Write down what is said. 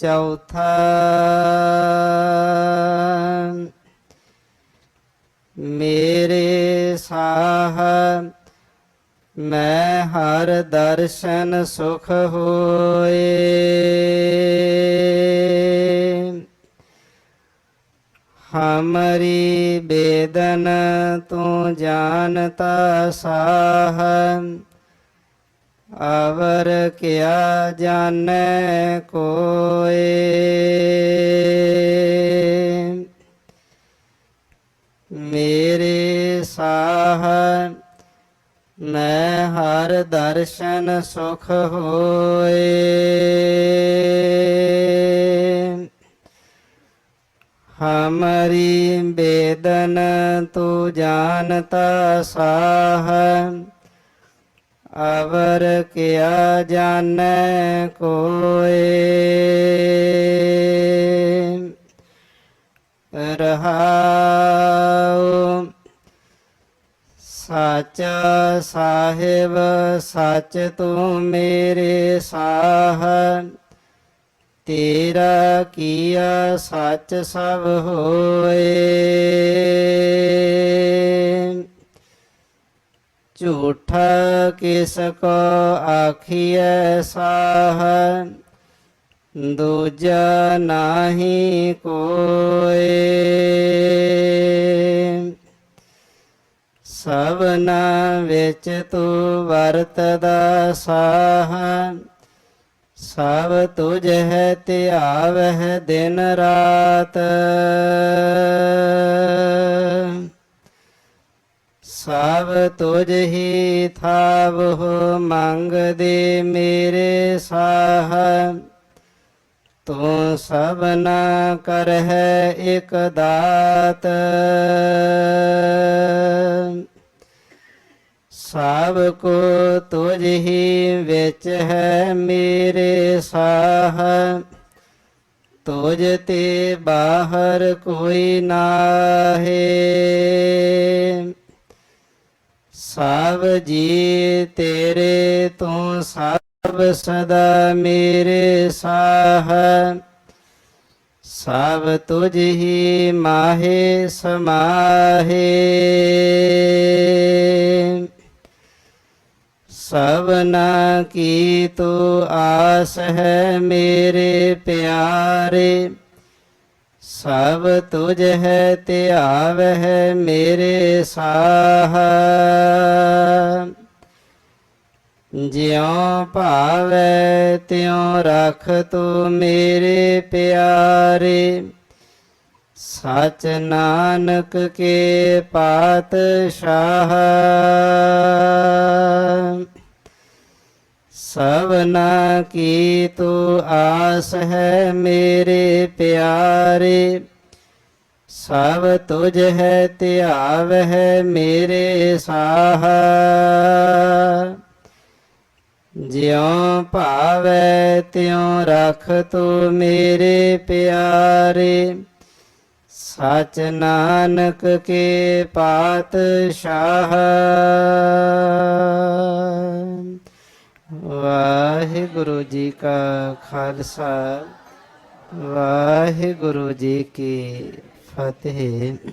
ਚੌਥਾ ਮੇਰੇ ਸਾਹ ਮੈਂ ਹਰ ਦਰਸ਼ਨ ਸੁਖ ਹੋਏ ਹਮਰੀ ਬੇਦਨ ਤੂੰ ਜਾਣਤਾ ਸਾਹ ਅਵਰ ਕਿਆ ਜਾਣੈ ਕੋਏ? ਮੇਰੇ ਸਾਹ ਮੈਂ ਹਰ ਦਰਸ਼ਨ ਸੁਖ ਹੋਏ। ਹਮਰੀ ਬੇਦਨ ਤੂੰ ਜਾਣਤਾ ਸਾਹ ਅਵਰ ਕਿਆ ਜਾਣੈ ਕੋਏ? ਰਹਾਉ ਸੱਚ ਸਾਹਿਬ, ਸੱਚ ਤੂੰ ਮੇਰੇ ਸਾਹ। ਤੇਰਾ ਕੀਆ ਸੱਚ ਸਭ ਹੋਏ। ਝੂਠਾ ਕਿਸ ਕੋ ਆਖੀਐ ਸਾਹ? ਦੂਜਾ ਨਾਹੀ ਕੋਏ। ਸਭਨਾ ਵਿੱਚ ਤੂੰ ਵਰਤਦਾ ਸਾਹ। ਸਭ ਤੁਝ ਹੈ ਧਿਆਵਹਿ ਦਿਨ ਰਾਤ। ਸਭ ਤੁਝ ਹੀ ਥਾਵਹੁ ਮੰਗਦੇ ਮੇਰੇ ਸਾਹ। ਤੂੰ ਸਭ ਸਭਨਾ ਕਰਹਿ ਇਕ ਦਾਤ। ਸਭ ਕੋ ਤੁਝ ਹੀ ਵਿੱਚ ਹੈ ਮੇਰੇ ਸਾਹ। ਤੁਝ ਤੇ ਬਾਹਰ ਕੋਈ ਨਾਹੀ। ਸਭ ਜੀ ਤੇਰੇ ਤੂੰ ਸਭ ਸਦਾ ਮੇਰੇ ਸਾਹ। ਸਭ ਤੁਝ ਹੀ ਮਾਹੇ ਸਮਾਹੇ। ਸਭਨਾ ਕੀ ਤੂੰ ਆਸ ਹੈ ਮੇਰੇ ਪਿਆਰੇ। ਸਭ ਤੁਝ ਹੈ ਧਿਆਵਹਿ ਮੇਰੇ ਸਾਹ। ਜਿਉ ਭਾਵੈ ਤਿਉ ਰਖ ਤੂੰ ਮੇਰੇ ਪਿਆਰੇ। ਸਚ ਨਾਨਕ ਕੇ ਪਾਤਸ਼ਾਹ। ਸਭਨਾ ਕੀ ਤੂੰ ਆਸ ਹੈ ਮੇਰੇ ਪਿਆਰੇ। ਸਭ ਤੁਝ ਹੈ ਧਿਆਵਹਿ ਮੇਰੇ ਸਾਹ। ਜਿਉ ਭਾਵੈ ਤਿਉ ਰਖ ਤੂੰ ਮੇਰੇ ਪਿਆਰੇ। ਸਚ ਨਾਨਕ ਕੇ ਪਾਤਸ਼ਾਹ। ਵਾਹਿਗੁਰੂ ਜੀ ਕਾ ਖਾਲਸਾ, ਵਾਹਿਗੁਰੂ ਜੀ ਕੀ ਫਤਿਹ।